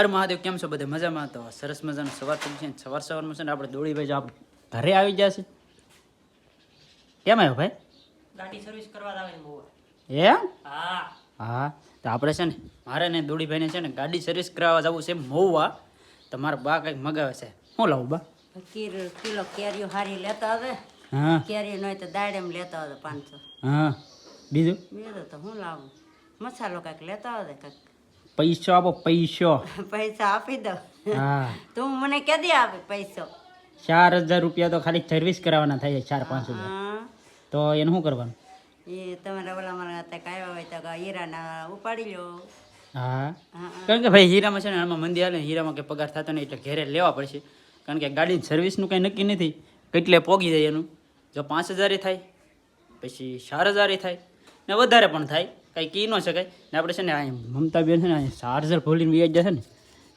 હર મહાદેવ કેમ છો બધે? મજામાં? તો સરસ મજાનું સવાર થઈ છે સવાર સવારમાં છે ને આપણે દોડીભાઈ જો ઘરે આવી છે. કેમ આવ્યો ભાઈ? ગાડી સર્વિસ કરવા આવે હે હા. હા. તો આપણે છે ને મારે ને દોડીભાઈને છે ને ગાડી સર્વિસ કરાવવા જવું છે મહુવા તો મારા બા કંઈક મગાવે છે. શું લાવું બા? કિલો કેરીઓ હારી લેતા આવે. હા. કેરી નહીં તો દાડેમ લેતા આવે પાંચસો. હા. બીજું? બીજું તો હું લાવું? મસાલો કાંઈક લેતા આવે કાંઈક? પૈસો આપો પૈસો. પૈસા આપી દો હા. તું મને કેદી આપે પૈસો? ચાર હજાર રૂપિયા તો ખાલી સર્વિસ કરાવવાના થાય છે ચાર પાંચ હજાર. હા. તો એનું શું કરવાનું? એ તમારા ઓલા મારા ત્યાં કાયવા હોય તો હીરાના ઉપાડી લો. હા. કારણ કે ભાઈ હીરામાં છે ને આમાં મંદી હાલે હીરામાં કે પગાર થતો નહીં એટલે ઘેરે લેવા પડશે. કારણ કે ગાડીની સર્વિસનું કંઈ નક્કી નથી. કેટલે પોગી જાય એનું? જો પાંચ હજારે થાય પછી ચાર હજારે થાય ને વધારે પણ થાય. કાંઈ કી ન શકાય. ને આપણે છે ને અહીં મમતાબેન છે ને ચાર્જર ભૂલીને વ્યાજ જશે ને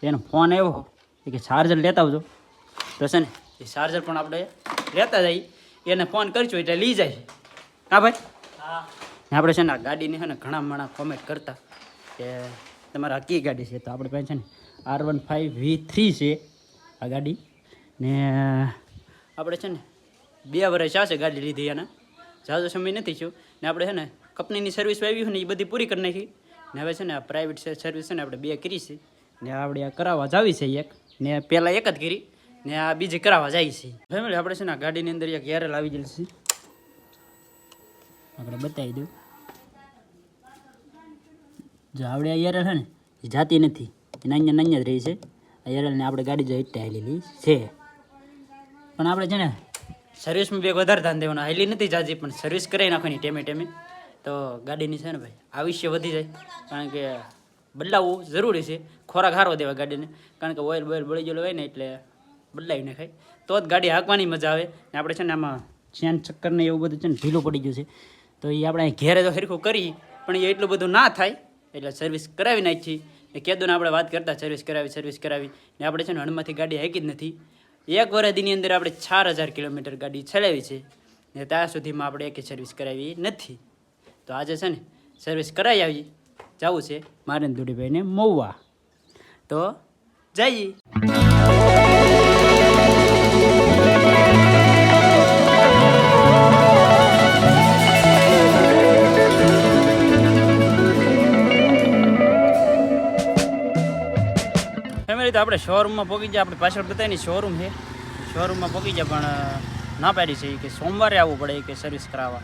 એનો ફોન આવ્યો કે ચાર્જર લેતા આવજો. તો છે ને એ ચાર્જર પણ આપણે લેતા જઈએ. એને ફોન કરશું એટલે લઈ જાય. હા ભાઈ? હા. ને આપણે છે ને આ ગાડીની છે ને ઘણા માણા કોમેન્ટ કરતા કે તમારા કી ગાડી છે? તો આપણે પાસે છે ને R one five V three છે આ ગાડી. ને આપણે છે ને બે વર્ષ આવશે ગાડી લીધી એના. ઝાઝો સમય નથી થયો. ને આપણે છે ને કંપનીની સર્વિસ આવી હોય ને એ બધી પૂરી કરી નાખી. ને હવે છે ને પ્રાઇવેટ સર્વિસ છે ને આપણે બે કરી છે. ને આપણે આ કરાવવા જાવી છે એક. ને પહેલાં એક જ કરી. ને આ બીજી કરાવવા જાય છે. ફેમિલી, આપણે છે ને ગાડીની અંદર એક એરલ આવી ગયેલ આપણે બતાવી દઉં. જો આવડે આ એરલ છે ને, એ જાતી નથી. એ નાન્ય નાન્ય જ રહી છે. આ એરલને આપણે ગાડી જો એટલે હાલેલી છે. પણ આપણે છે ને સર્વિસમાં બે વધારે ધ્યાન દેવાનું. હાલી નથી જાજી, પણ સર્વિસ કરાવી નાખવાની ટેમે ટેમે. તો ગાડીની છે ને ભાઈ, આયુષ્ય વધી જાય. કારણ કે બદલાવવું જરૂરી છે. ખોરાક હારો દેવા ગાડીને. કારણ કે ઓઇલ બોઇલ બળી ગયેલું હોય ને એટલે બદલાવી નાખાય. તો જ ગાડી હાંકવાની મજા આવે. ને આપણે છે ને આમાં ચેન ચક્કરને એવું બધું છે ને ઢીલું પડી ગયું છે. તો એ આપણે ઘેરે તો હરખું કરી, પણ એ એટલું બધું ના થાય. એટલે સર્વિસ કરાવી નાખી. એ કેદુને આપણે વાત કરતા સર્વિસ કરાવી સર્વિસ કરાવી. ને આપણે છે ને હણમાંથી ગાડી હાકી જ નથી. એક વરદીની અંદર આપણે ચાર હજાર કિલોમીટર ગાડી ચલાવી છે. ને ત્યાં સુધીમાં આપણે એકે સર્વિસ કરાવી નથી. તો આજે છે ને સર્વિસ કરાવી આવી. જવું છે મારે દુડીભાઈને મહુવા. તો જઈએ. તો આપણે શોરૂમમાં પહોંચી જાય આપણે પાછળ બતાવીને શોરૂમ છે. શોરૂમમાં પહોંચી જાય પણ ના પાડી છે કે સોમવારે આવવું પડે કે સર્વિસ કરાવવા.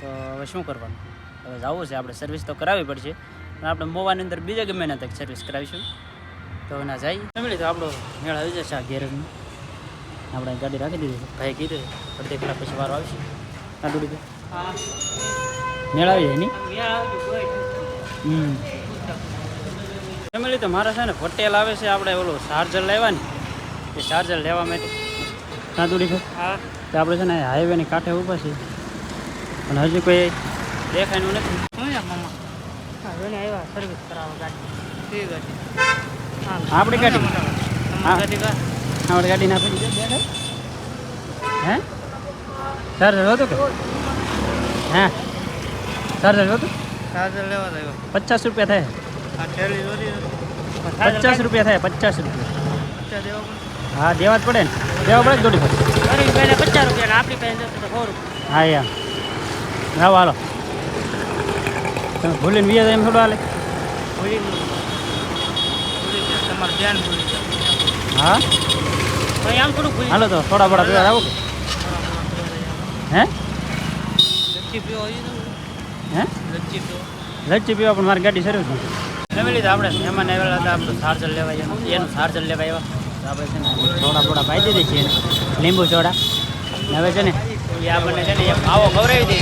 તો હવે શું કરવાનું? હવે જવું છે આપણે સર્વિસ તો કરાવવી પડશે. પણ આપણે મોવાની અંદર બીજા ગમે ના તક સર્વિસ કરાવીશું. તો ના જાય. ફેમિલી તો આપણો મેળ આવી જશે આ ગેરેજમાં આપણે ગાડી રાખી દીધી ભાઈ કીધું અડધી કલાક પછી વારો આવશે. આ દોડી મેળ આવી જાય નહીં. ફેમિલી તો મારે છે ને પટેલ આવે છે આપણે ઓલો ચાર્જર લેવા ને એ ચાર્જર લેવા માટે. ત્યાં દોડી છે હા. તો આપણે છે ને હાઈવેની કાંઠે ઊભા છીએ. પણ હજુ કોઈ દેખાયું નથી. આવ્યા સર્વિસ કરાવવા ગાડી. કેવી ગાડી? હા. આપણી ગાડી? હા. તમારી ગાડી કા? આપણે ગાડી ના પડી હે? ચાર્જર હતું કે? હે. ચાર્જર હતું ચાર્જર લેવા આવ્યો. પચાસ રૂપિયા થાય. પચાસ રૂપિયા થાય પચાસ રૂપિયા. પચાસ દેવા પડે. હા દેવા જ પડે ને. દેવા પડે જ દોડી પડે. પચાસ રૂપિયા આપણી પાસે સો રૂપિયા. હા યાર આવો હાલો તમે ભૂલીને વીએ એમ થોડું હાલે. હા? થોડું હાલો તો થોડા બોડા પીવા આવો હે? લચ્છી પીવો પણ મારી ગાડી સર્વિસ નથી ફેમિલી તો આપણે. મહેમાન આવેલા હતા, આપણું ચાર્જર લેવા આવ્યા. એનું ચાર્જર લેવા આવ્યા. આપણે છે ને થોડા થોડા પાઈ દીધી છે એને. લીંબુ ચોડા હવે છે ને આપણને છે ને આવો માવો ખવડાવી દે.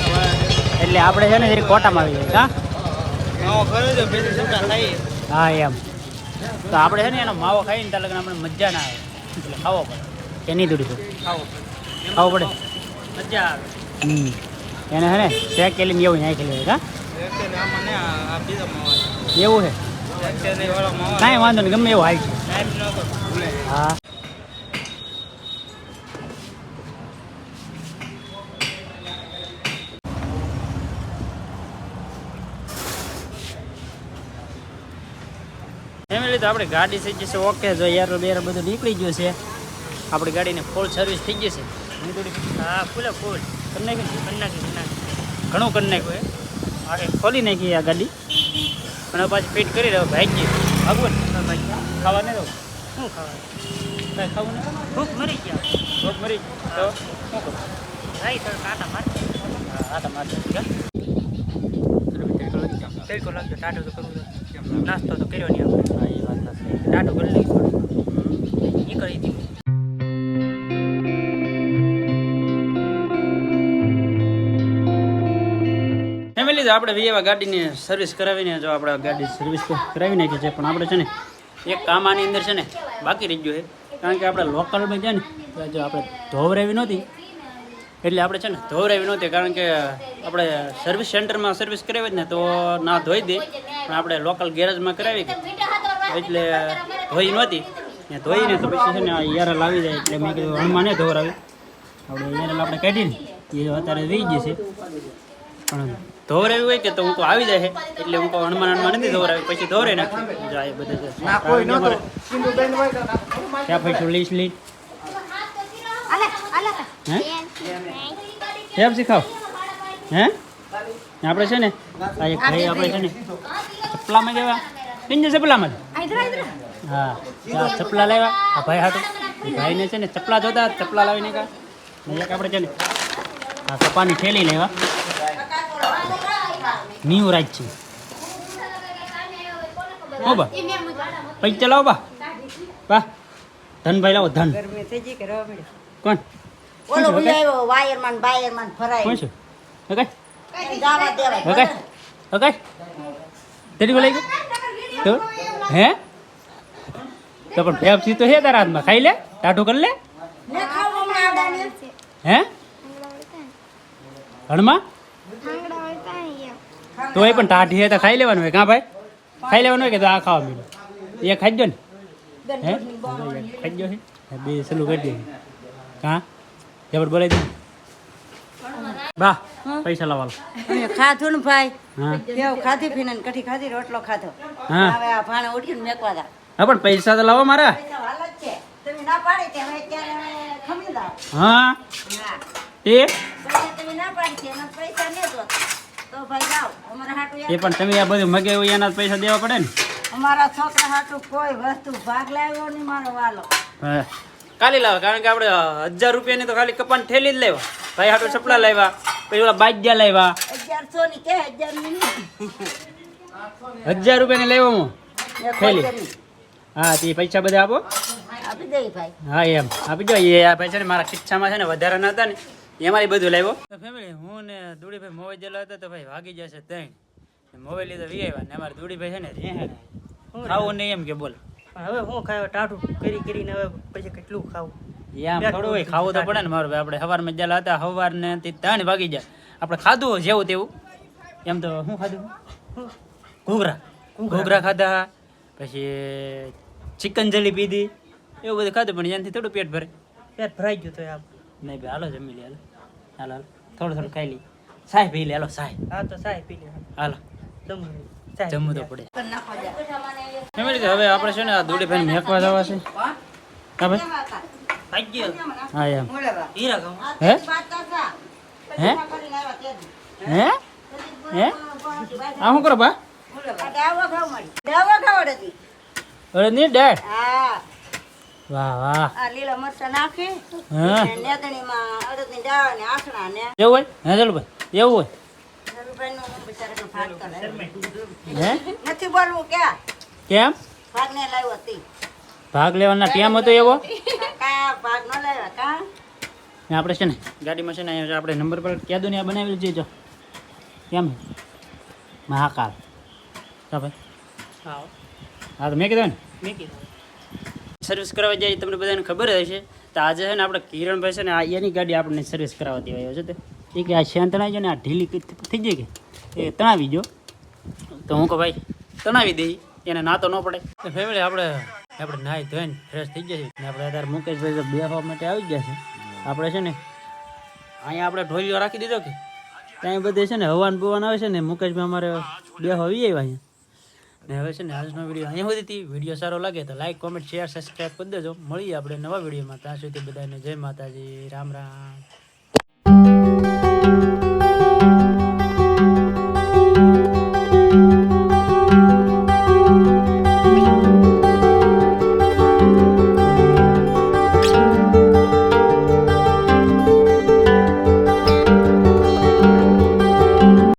એટલે આપણે છે ને જરી કોટામાં આવી જઈએ હા? હા એમ. તો આપણે છે ને એનો માવો ખાઈને ત્યાં લગ્ન આપણે મજા ના આવે. એટલે ખાવો પડે. કે નહીં દૂરી ખાવો ખાવો પડે. મજા આવે. હમ. એને છે ને શેક કેલીને એવું નાખી લેવાય હા? એવું છે? કાંઈ વાંધો નહીં ગમે એવું હાલ છે. હા. ફેમિલી તો આપણી ગાડી થઈ જશે ઓકે જો યાર બેર બધું નીકળી ગયું છે. આપણી ગાડીને ફૂલ સર્વિસ થઈ ગઈ છે. નહીં થોડી હા ફૂલે ફૂલ કરી નાખી કરી નાખી કરી નાખી. ઘણું કરી નાખ્યું એ આગે ખોલી નાખી આ ગાડી. અને પાછી ફિટ કરી રહ્યો ભાઈ ભાગવું ને ભાઈ ખાવા નહીં દઉં? શું ખાવા ખાવું નહીં? ભૂખ મરી ગયા ભૂખ મરી. તો શું કરું ભાઈ તો કાંટા માર હા કાંટા તમારે ટેકો લાગતો ટાટો તો કરવું નાસ્તો તો કર્યો નહીં આપણે. ટાટો કરી લઈ નીકળી ફેમિલી તો આપણે વીએવા ગાડીની સર્વિસ કરાવીને જો આપણે ગાડી સર્વિસ કરાવી નાખી છે પણ આપણે છે ને એક કામ આની અંદર છે ને બાકી રહી ગયું છે. કારણ કે આપણે લોકલમાં છે ને જો આપણે ધોવરાવી નહોતી. એટલે આપણે છે ને ધોવરાવી નહોતી કારણ કે આપણે સર્વિસ સેન્ટરમાં સર્વિસ કરાવી જ ને તો ના ધોઈ દે. પણ આપણે લોકલ ગેરેજમાં કરાવી એટલે ધોઈ નહોતી. ને ધોઈને તો પછી છે ને આ યાર લાવી જાય. એટલે મેં કીધું હણમાં ને ધોવરાવી. આપણે યાર આપણે કાઢીને એ અત્યારે વી જશે પણ ધોવરાવી હોય કે તો હું આવી જાય છે. એટલે હું કહું હણમાં હણમાં નથી ધોવરાવી. પછી ધોરે નાખી. જાય બધે ક્યાં પછી લીસ લી હે? કેમ શીખાવ? હે? આપણે છે ને આ એક ભાઈ આપણે છે ને ચપલામાં કેવા પિંજે ચપલામાં હા આ ચપલા લાવ્યા. આ ભાઈ હાટું. ભાઈને છે ને ચપલા જોતા ચપલા લાવીને કા. એક આપણે છે ને આ કપાની થેલી લેવા ન્યુ રાજ છે હો બા. પૈસા લાવો બા. બા ધનભાઈ લાવો ધન. કોણ? ઓલો ભી આવ્યો વાયરમાન બાયરમાન ફરાય કોણ છે? ઓકે જવા દેવાય ઓકે ઓકે તેડી બોલાઈ ગયો તો? હે? તો પણ પેપ્સી તો હે તારા હાથમાં. ખાઈ લે ટાટું કરી લે. ને ખાવ હમણાં આડાને હે? હણમાં તો એ પણ ટાઢી હે તો ખાઈ લેવાનું હોય. કાં ભાઈ? ખાઈ લેવાનું હોય કે તો આ ખાવા મળ્યું એ ખાઈ દો ને હે? ખાઈ ગયો છે બે સલું કરી દે. કાં? જબર બોલાવી દે. બા પૈસા લાવવા ખાધું ને ભાઈ. કેવું? ખાધી પીને કઠી ખાધી રોટલો ખાધો. હવે આ ભાણે ઉઠીને મેકવા દા. હા પણ પૈસા તો લાવો મારા. પૈસા હાલ જ છે. તમે ના પાડી તે હવે ત્યારે ખમી લાવ. હા. હા. તે તમે ના પાડી છે પૈસા ને દો. તો ભાઈ લાવ. અમારા હાટું એ પણ તમે આ બધું મગે હોય એના જ પૈસા દેવા પડે ને? અમારા છોકરા હાટું કોઈ વસ્તુ ભાગ લાવ્યો નહીં મારો વાલો. હા. કાલી લાવે કારણ કે આપણે હજાર રૂપિયાની તો ખાલી કપાન ઠેલી જ લેવા. ભાઈ હાટું ચપલા લાવ્યા પછી ઓલા બાજ્યા લાવ્યા. ની હજારની? રૂપિયાની લેવા હું? થેલી. હા તે પૈસા બધા આપો. આપી દઈ ભાઈ. હા એમ. આપી દો એ આ પૈસા ને મારા ખિસ્સામાં છે ને વધારે હતા ને એમાંથી બધું લાવ્યો. ફેમિલી હું ને દુડીભાઈ મોબાઈલ જેલો હતા તો ભાઈ ભાગી જશે ત્રણ. મોબાઈલ લીધો વી આવ્યા ને અમારે દુડીભાઈ છે ને રેહાણ ખાવું નહીં એમ કે બોલ. હવે હું ખાવ ટાઢું કરી કરીને હવે પછી કેટલું ખાવું? એમ થોડું હોય ખાવું તો પડે ને મારું આપણે સવારમાં જ્યાં હતા સવાર ને તે ત્રણ વાગી જાય આપણે ખાધું જેવું તેવું. એમ તો શું ખાધું? ઘૂઘરા. ઘૂઘરા. ખાધા પછી ચિકન જલી પીધી. એવું બધું ખાધું પણ એનાથી થોડું પેટ ભરે. પેટ ભરાઈ ગયું તો આપ નહીં ભાઈ હાલો જમી લે હાલો. હાલો હાલો. થોડું થોડું ખાઈ લઈ સાહેબ પી લે હાલો સાહેબ હા તો સાહેબ પી લે. હાલો. દમ જમવું તો પડે. ફેમિલી હવે આપણે છે ને આ દોડી ભાઈ મેકવા જવા છે. હા? ભાઈ. હા એમ. હે? આ શું કરો બા. અરે ડેડ? વાહ વાહ. આ લીલા મરચાં નાખી હા ને અડદની દાળ ને આસણા ને એવું હોય? હે ચાલો ભાઈ એવું હોય હે? નથી બોલવું કે કેમ? ભાગને લાવ્યો હતી ભાગ લેવાના ટાઈમ હતો એવો? કા ભાગ ન લાવ્યા કા? ને આપણે છે ને ગાડીમાં છે ને અહીંયા આપણે નંબર પર ક્યાં દુનિયા બનાવેલી છે જો. કેમ? મહાકાલ. હા ભાઈ. હા. હા તો મેં કીધું ને? મેં કીધું. સર્વિસ કરાવવા જાય તમને બધાને ખબર હશે. તો આજે છે ને આપણે કિરણભાઈ છે ને આ એની ગાડી આપણને સર્વિસ કરાવવા દેવાયો છે તે. કે આ શાંત તણાઈ જાય ને આ ઢીલી થઈ જાય કે? એ તણાવી જો તો હું કહું, ભાઈ, તણાવી દઈ એને ના તો ન પડે. ફેમિલી આપણે આપણે નાહી ધોઈને ફ્રેશ થઈ જશે ને આપણે અત્યારે મુકેશભાઈ બેસવા માટે આવી ગયા છે. આપણે છે ને, અહીંયા આપણે ઢોલિયો રાખી દીધો કે, ત્યાં બધે છે ને હવાન બવાન આવે છે ને, મુકેશભાઈ અમારે બેહવા આવી આવ્યા અહીંયા. ને હવે છે ને આજનો વીડિયો અહીંયા સુધી વીડિયો સારો લાગે તો લાઈક કોમેન્ટ શેર સબસ્ક્રાઈબ કરી દેજો. મળીએ આપણે નવા વિડીયોમાં ત્યાં સુધી બધાને જય માતાજી, રામ રામ.